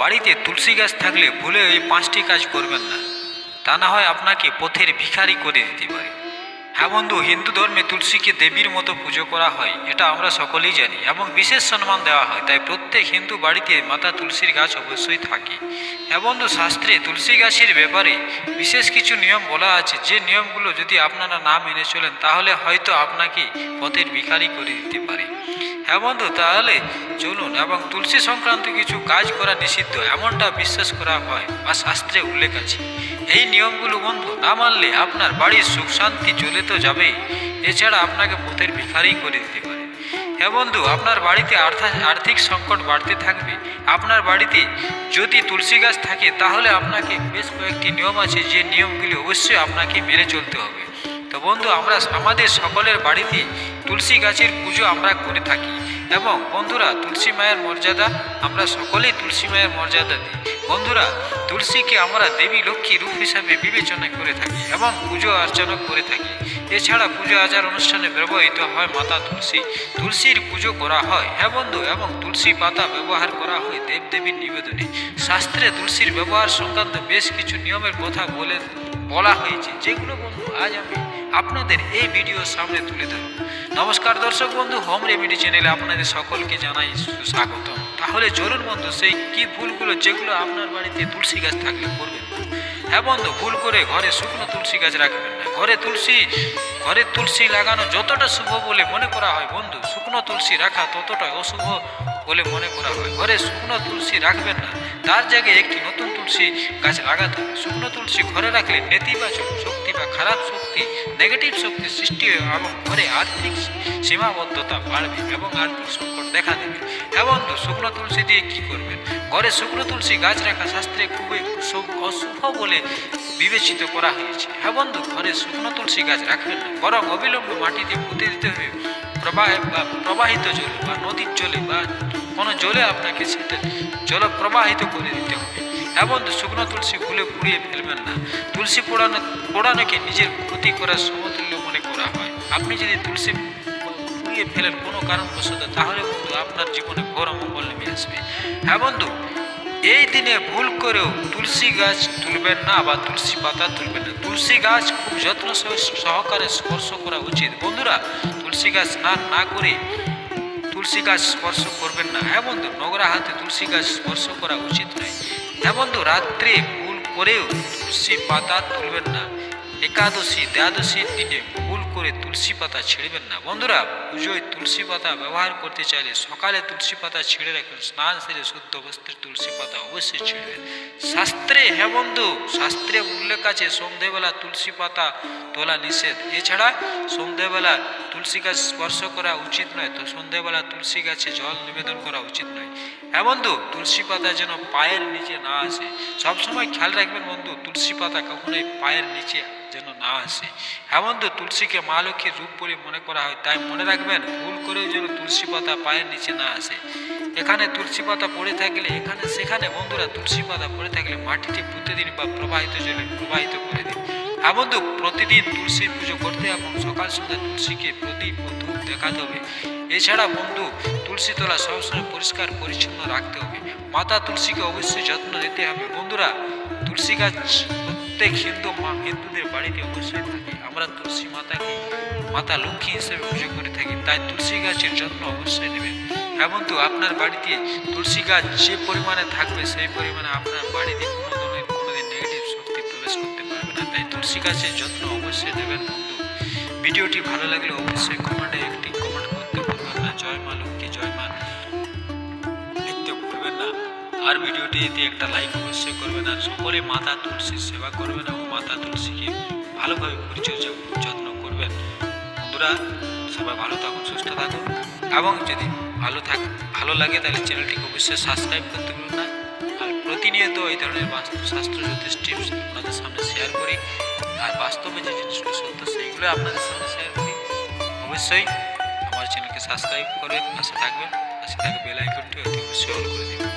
বাড়িতে তুলসী গাছ থাকলে ভুলে ওই পাঁচটি কাজ করবেন না। তা না হয় আপনাকে পথের ভিখারি করে দিতে পারে। হ্যাঁ বন্ধু, হিন্দু ধর্মে তুলসীকে দেবীর মতো পুজো করা হয়, এটা আমরা সকলেই জানি এবং বিশেষ সম্মান দেওয়া হয়, তাই প্রত্যেক হিন্দু বাড়িতে মাতা তুলসীর গাছ অবশ্যই থাকে। হ্যাঁ বন্ধু, শাস্ত্রে তুলসী গাছের ব্যাপারে বিশেষ কিছু নিয়ম বলা আছে, যে নিয়মগুলো যদি আপনারা না মেনে চলেন, তাহলে হয়তো আপনাকে পথের ভিখারি করে দিতে পারে। হ্যাঁ বন্ধু, তাহলে চলুন, এবং তুলসী সংক্রান্ত কিছু কাজ করা নিষিদ্ধ, এমনটা বিশ্বাস করা হয় বা শাস্ত্রে উল্লেখ আছে। এই নিয়মগুলো বন্ধু, না মানলে আপনার বাড়ির সুখ শান্তি চলে তো যাবেই এছাড়া আপনাকে পথের ভিখারি করে দিতে পারে। হ্যাঁ বন্ধু, আপনার বাড়িতে আর্থা- আর্থিক সংকট বাড়তে থাকবে। আপনার বাড়িতে যদি তুলসী গাছ থাকে, তাহলে আপনাকে বেশ কয়েকটি নিয়ম আছে। যে নিয়মগুলি অবশ্যই আপনাকে মেনে চলতে হবে। তো বন্ধু, আমরা আমাদের সকলের বাড়িতে তুলসী গাছের পুজো আমরা করে থাকি। এবং বন্ধুরা, তুলসী মায়ের মর্যাদা আমরা সকলেই তুলসী মায়ের মর্যাদা দিই। বন্ধুরা, তুলসীকে আমরা দেবী, লক্ষ্মী রূপ হিসাবে বিবেচনা করে থাকি এবং পুজো অর্চনা করে থাকি। এছাড়া পুজো আচার অনুষ্ঠানে ব্যবহৃত হয় মাতা তুলসী। তুলসীর পুজো করা হয়। হ্যাঁ বন্ধু, এবং তুলসী পাতা ব্যবহার করা হয় দেবদেবীর নিবেদনে। শাস্ত্রে তুলসীর ব্যবহার সংক্রান্ত বেশ কিছু নিয়মের কথা বলে, বলা হয়েছে। যেগুলো বন্ধু, আজ আমি আপনাদের এই ভিডিওর সামনে তুলে ধরব। নমস্কার দর্শক বন্ধু, হোম রেমেডি চ্যানেলে আপনাদের সকলকে জানাই সুস্বাগত তাহলে চলুন বন্ধু, সেই কি ভুলগুলো যেগুলো আপনার বাড়িতে তুলসী গাছ থাকলে করবেন। হ্যাঁ বন্ধু, ভুল করে ঘরে শুকনো তুলসী গাছ রাখবেন ঘরে তুলসী ঘরে তুলসী লাগানো যতটা শুভ বলে মনে করা হয় বন্ধু, শুকনো তুলসী রাখা ততটাই অশুভ বলে মনে করা হয়। ঘরে শুকনো তুলসী রাখবেন না, তার জায়গায় একটি নতুন তুলসী গাছ লাগাতে হবে। শুকনো তুলসী ঘরে রাখলে নেতিবাচক শক্তি বা খারাপ শক্তি নেগেটিভ শক্তি সৃষ্টি হবে এবং ঘরে আর্থিক সীমাবদ্ধতা বাড়বে এবং আর্থিক দেখা দেবে। হ্যাঁ বন্ধু শুকনো তুলসী দিয়ে কি করবেন? ঘরে শুকনো তুলসী গাছ রাখা শাস্ত্রে খুবই অশুভ বলে বিবেচিত করা হয়েছে। হ্যাঁ বন্ধু ঘরে শুকনো তুলসী গাছ রাখবেন না। বরং অবিলম্বে মাটিতে পুঁতে দিতে হবে। প্রবাহ বা প্রবাহিত জলে বা নদীর জলে বা কোনো জলে আপনাকে সেটা জল প্রবাহিত করে দিতে হবে। হ্যাঁ বন্ধু শুকনো তুলসী ভুলে পুড়িয়ে ফেলবেন না। তুলসী পোড়ানো পোড়ানোকে নিজের ক্ষতি করার সমতুল্য মনে করা হয়। আপনি যদি তুলসী পুড়িয়ে ফেলেন কোনো কারণবশত, তাহলে বন্ধু আপনার জীবনে ঘোর অমঙ্গল নেমে আসবে। হ্যাঁ বন্ধু, এই দিনে ভুল করেও তুলসী গাছ তুলবেন না বা তুলসী পাতা তুলবেন না। তুলসী গাছ খুব যত্ন সহকারে স্পর্শ করা উচিত। বন্ধুরা, তুলসী গাছ স্নান না করে তুলসী গাছ স্পর্শ করবেন না। হ্যাঁ বন্ধু, নোংরা হাতে তুলসী গাছ স্পর্শ করা উচিত নয়। হ্যাঁ বন্ধু, রাত্রে ভুল করেও তুলসী পাতা তুলবেন না। একাদশী, দ্বাদশীর দিনে করে তুলসী পাতা ছিঁড়বেন না। বন্ধুরা, পুজোয় তুলসী পাতা ব্যবহার করতে চাইলে সকালে তুলসী পাতা ছিঁড়ে রাখবেন স্নান সেরে শুদ্ধ বস্ত্রের তুলসী পাতা অবশ্যই ছিঁড়বেন। শাস্ত্রে হ্যাঁ বন্ধু, শাস্ত্রে উল্লেখ আছে, সন্ধেবেলা তুলসী পাতা তোলা নিষেধ। এছাড়া সন্ধেবেলা তুলসী গাছ স্পর্শ করা উচিত নয়, তো সন্ধেবেলা তুলসী গাছে জল নিবেদন করা উচিত নয়। হ্যাঁ বন্ধু, তুলসী পাতা যেন পায়ের নিচে না আসে। সবসময় খেয়াল রাখবেন বন্ধু, তুলসী পাতা কখনোই পায়ের নিচে যেন না আসে। হ্যাঁ বন্ধু, তুলসীকে মা লক্ষ্মীর রূপ বলে মনে করা হয়, তাই মনে রাখবেন, ভুল করেও যেন তুলসী পাতা পায়ের নিচে না আসে। এখানে তুলসী পাতা পড়ে থাকলে, এখানে সেখানে বন্ধুরা তুলসী পাতা পড়ে থাকলে মাটিতে পুঁতে দিন বা প্রবাহিত জলে প্রবাহিত করে দিন। হ্যাঁ বন্ধু প্রতিদিন তুলসীর পুজো করতে এবং সকাল সন্ধ্যা তুলসীকে ও ধূপ দেখাতে হবে। এছাড়া বন্ধু, তুলসী তলা সবসময় পরিষ্কার পরিচ্ছন্ন রাখতে হবে। মাতা তুলসীকে অবশ্যই যত্ন দিতে হবে। বন্ধুরা, তুলসী গাছ প্রত্যেক হিন্দু মা, হিন্দুদের বাড়িতে অবশ্যই থাকে। আমরা তুলসী মাতাকে মাতা লক্ষ্মী হিসেবে পুজো করে থাকি। তাই তুলসী গাছের যত্ন অবশ্যই নেবেন। হ্যাঁ বন্ধু, আপনার বাড়িতে তুলসী গাছ যে পরিমাণে থাকবে, সেই পরিমাণে আপনার বাড়িতে গাছের যত্ন অবশ্যই দেবেন বন্ধু। ভিডিওটি ভালো লাগলে অবশ্যই কমেন্টে একটি কমেন্ট করতে ভুলবেন না। জয় মা লক্ষ্মী, জয় মা লিখতে ভুলবেন না। আর ভিডিওটি ভিডিওটিতে একটা লাইক অবশ্যই করবেন। আর সকলে মাতা তুলসীর সেবা করবেন এবং মাতা তুলসীকে ভালোভাবে পরিচর্যা যত্ন করবেন। বন্ধুরা, সবাই ভালো থাকুন, সুস্থ থাকুন। এবং যদি ভালো থাক ভালো লাগে তাহলে চ্যানেলটিকে অবশ্যই সাবস্ক্রাইব করতে ভুলবেন না। প্রতিনিয়ত এই ধরনের বাস্তব শাস্ত্র জ্যোতিষ টিপস আপনাদের সামনে শেয়ার করি। আর বাস্তবে যে জিনিসগুলো সত্য সেইগুলো আপনাদের সামনে শেয়ার করি। অবশ্যই আমার চ্যানেলকে সাবস্ক্রাইব করে পাশে থাকবেন। পাশে থাকবে বেল আইকনটি অতি অবশ্যই অন করে দেবেন।